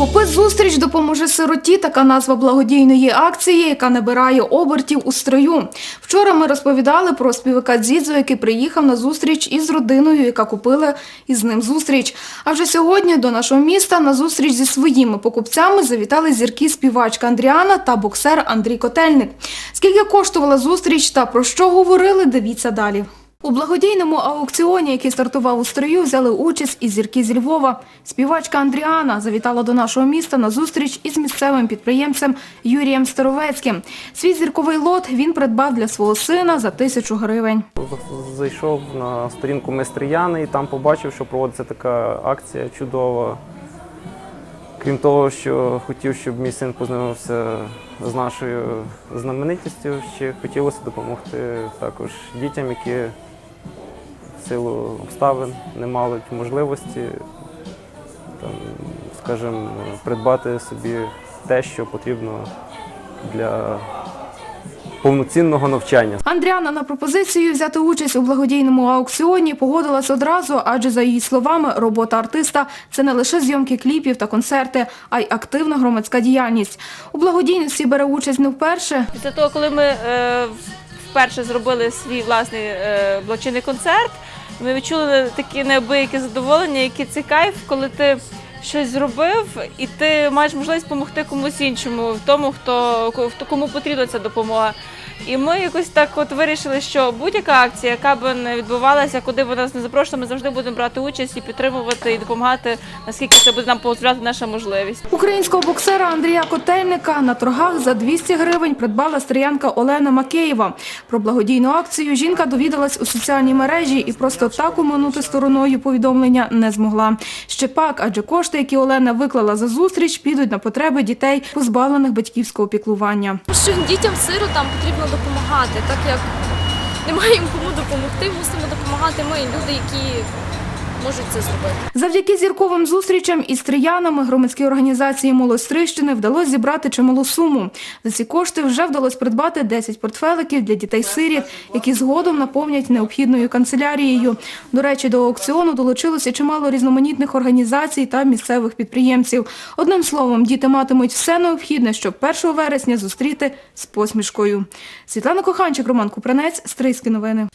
Купи зустріч допоможе сироті. Така назва благодійної акції, яка набирає обертів у строю. Вчора ми розповідали про співака Дзідзо, який приїхав на зустріч із родиною, яка купила із ним зустріч. А вже сьогодні до нашого міста на зустріч зі своїми покупцями завітали зірки співачка Андріана та боксер Андрій Котельник. Скільки коштувала зустріч та про що говорили, дивіться далі. У благодійному аукціоні, який стартував у строю, взяли участь і зірки зі Львова. Співачка Андріана завітала до нашого міста на зустріч із місцевим підприємцем Юрієм Старовецьким. Свій зірковий лот він придбав для свого сина за тисячу гривень. Зайшов на сторінку Местрияни і там побачив, що проводиться така акція чудова. Крім того, що хотів, щоб мій син познайомився з нашою знаменитістю, ще хотілося допомогти також дітям, які силу обставин не мали можливості, там, скажімо, придбати собі те, що потрібно для повноцінного навчання. Андріана на пропозицію взяти участь у благодійному аукціоні погодилась одразу, адже за її словами, робота артиста це не лише зйомки кліпів та концерти, а й активна громадська діяльність. У благодійності бере участь не вперше. Після того, коли ми е, вперше зробили свій власний е, благочинний концерт, ми відчули такі неабиякі задоволення, який це кайф, коли ти щось зробив, і ти маєш можливість допомогти комусь іншому, в тому, хто, кому потрібна ця допомога. І ми якось так от вирішили, що будь-яка акція, яка б не відбувалася, куди б нас не запрошували, ми завжди будемо брати участь і підтримувати і допомагати, наскільки це буде нам дозволяти наша можливість. Українського боксера Андрія Котельника на торгах за 200 гривень придбала стріянка Олена Макеєва. Про благодійну акцію жінка довідалась у соціальній мережі і просто так уминути стороною повідомлення не змогла. Ще пак, адже кошти, які Олена виклала за зустріч, підуть на потреби дітей, позбавлених батьківського піклування. що дітям сиротам потрібно допомагати, так як немає їм кому допомогти, мусимо допомагати ми, люди, які можуть це зробити. Завдяки зірковим зустрічам із триянами громадській організації «Молодь Стрищини вдалося зібрати чималу суму. За ці кошти вже вдалося придбати 10 портфеликів для дітей-сиріт, які згодом наповнять необхідною канцелярією. До речі, до аукціону долучилося чимало різноманітних організацій та місцевих підприємців. Одним словом, діти матимуть все необхідне, щоб 1 вересня зустріти з посмішкою. Світлана Коханчик, Роман Купранець, Стрийські новини.